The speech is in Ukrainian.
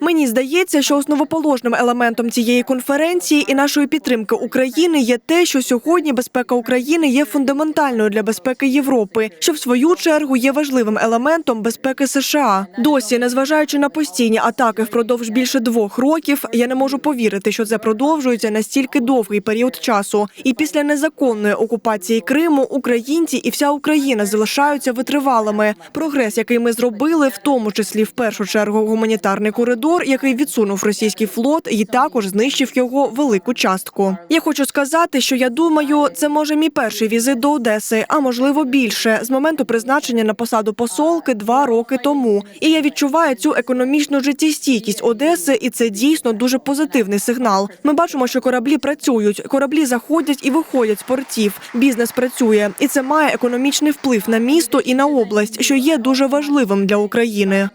Мені здається, що основоположним елементом цієї конференції і нашої підтримки України є те, що сьогодні безпека України є фундаментальною для безпеки Європи, що в свою чергу є важливим елементом безпеки США. Досі, незважаючи на постійні атаки впродовж більше двох років, я не можу повірити, що це продовжується настільки довгий період часу. І після незаконної окупації Криму українці і вся Україна залишаються витривалими. Прогрес, який ми зробили, в тому числі в першу чергу гуманітарний коридор, який відсунув російський флот, і також знищив його велику частку. Я хочу сказати, що я думаю, це може мій перший візит до Одеси, а можливо більше з моменту призначення на посаду посолки два роки тому. І я відчуваю цю економічну життєстійкість Одеси, і це дійсно дуже позитивний сигнал. Ми бачимо, що кораблі працюють, кораблі заходять і виходять з портів. Бізнес працює, і це має економічний вплив на місто і на область, що є дуже важливим для України.